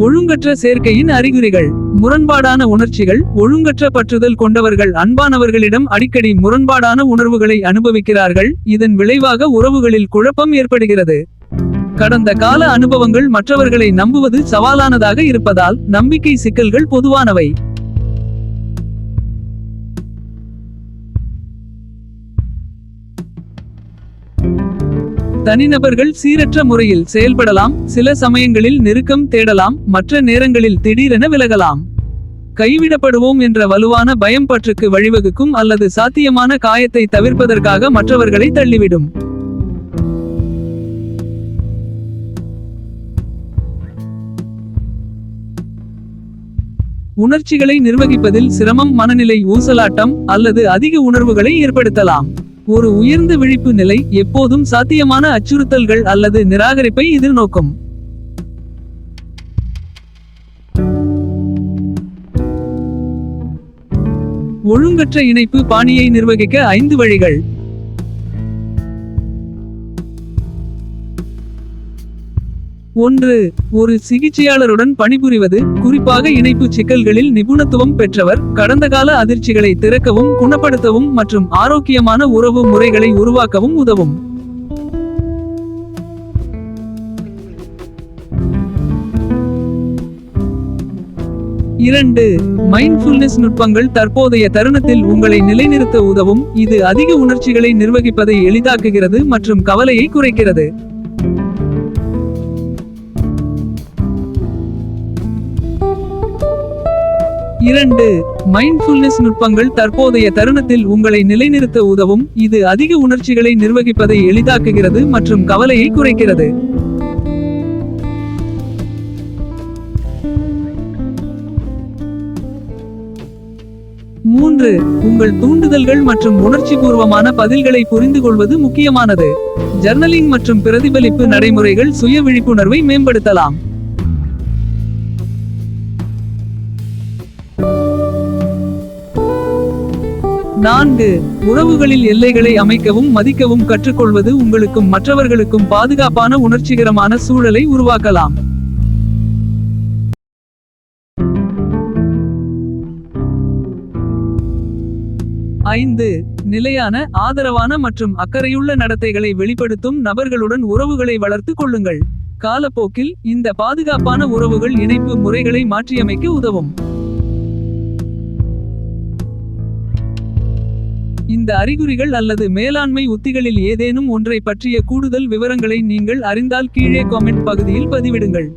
ஒழுங்கற்ற சேர்க்கையின் அறிகுறிகள். முரண்பாடான உணர்ச்சிகள் ஒழுங்கற்ற பற்றுதல் கொண்டவர்கள் அன்பானவர்களிடம் அடிக்கடி முரண்பாடான உணர்வுகளை அனுபவிக்கிறார்கள். இதன் விளைவாக உறவுகளில் குழப்பம் ஏற்படுகிறது. கடந்த கால அனுபவங்கள் மற்றவர்களை நம்புவது சவாலானதாக இருப்பதால் நம்பிக்கை சிக்கல்கள் பொதுவானவை. தனிநபர்கள் சீரற்ற முறையில் செயல்படலாம். சில சமயங்களில் நெருக்கம் தேடலாம். மற்ற நேரங்களில் திடீரென விலகலாம். கைவிடப்படுவோம் என்ற வலுவான பயம் பற்றுக்கு வழிவகுக்கும் அல்லது சாத்தியமான காயத்தை தவிர்ப்பதற்காக மற்றவர்களை தள்ளிவிடும். உணர்ச்சிகளை நிர்வகிப்பதில் சிரமம் மனநிலை ஊசலாட்டம் அல்லது அதிக உணர்வுகளை ஏற்படுத்தலாம். ஒரு உயர்ந்த விழிப்பு நிலை எப்போதும் சாத்தியமான அச்சுறுத்தல்கள் அல்லது நிராகரிப்பை எதிர்நோக்கும். ஒழுங்கற்ற இணைப்பு பாணியை நிர்வகிக்க ஐந்து வழிகள். ஒன்று ஒரு சிகிச்சையாளருடன் பணிபுரிவது குறிப்பாக இணைப்பு சிக்கல்களில் நிபுணத்துவம் பெற்றவர் கடந்த கால அதிர்ச்சிகளை திறக்கவும் குணப்படுத்தவும் மற்றும் ஆரோக்கியமான உறவு முறைகளை உருவாக்கவும் உதவும். இரண்டு மைண்ட்ஃபுல்னஸ் நுட்பங்கள் தற்போதைய தருணத்தில் உங்களை நிலைநிறுத்த உதவும். இது அதிக உணர்ச்சிகளை நிர்வகிப்பதை எளிதாக்குகிறது மற்றும் கவலையை குறைக்கிறது. இரண்டு மைண்ட்ஃபுல்னஸ் நுட்பங்கள் தற்போதைய தருணத்தில் உங்களை நிலைநிறுத்த உதவும். இது அதிக உணர்ச்சிகளை நிர்வகிப்பதை எளிதாக்குகிறது மற்றும் கவலையை குறைக்கிறது. மூன்று உங்கள் தூண்டுதல்கள் மற்றும் உணர்ச்சிபூர்வமான பதில்களை புரிந்து கொள்வது முக்கியமானது. ஜர்னலிங் மற்றும் பிரதிபலிப்பு நடைமுறைகள் சுய விழிப்புணர்வை மேம்படுத்தலாம். நான்கு உறவுகளில் எல்லைகளை அமைக்கவும் மதிக்கவும் கற்றுக்கொள்வது உங்களுக்கும் மற்றவர்களுக்கும் பாதுகாப்பான உணர்ச்சிகரமான சூழலை உருவாக்கலாம். ஐந்து நிலையான ஆதரவான மற்றும் அக்கறையுள்ள நடத்தைகளை வெளிப்படுத்தும் நபர்களுடன் உறவுகளை வளர்த்து கொள்ளுங்கள். காலப்போக்கில் இந்த பாதுகாப்பான உறவுகள் இணைப்பு முறைகளை மாற்றியமைக்க உதவும். இந்த அறிகுறிகள் அல்லது மேலாண்மை உத்திகளில் ஏதேனும் ஒன்றை பற்றிய கூடுதல் விவரங்களை நீங்கள் அறிந்தால் கீழே காமெண்ட் பகுதியில் பதிவிடுங்கள்.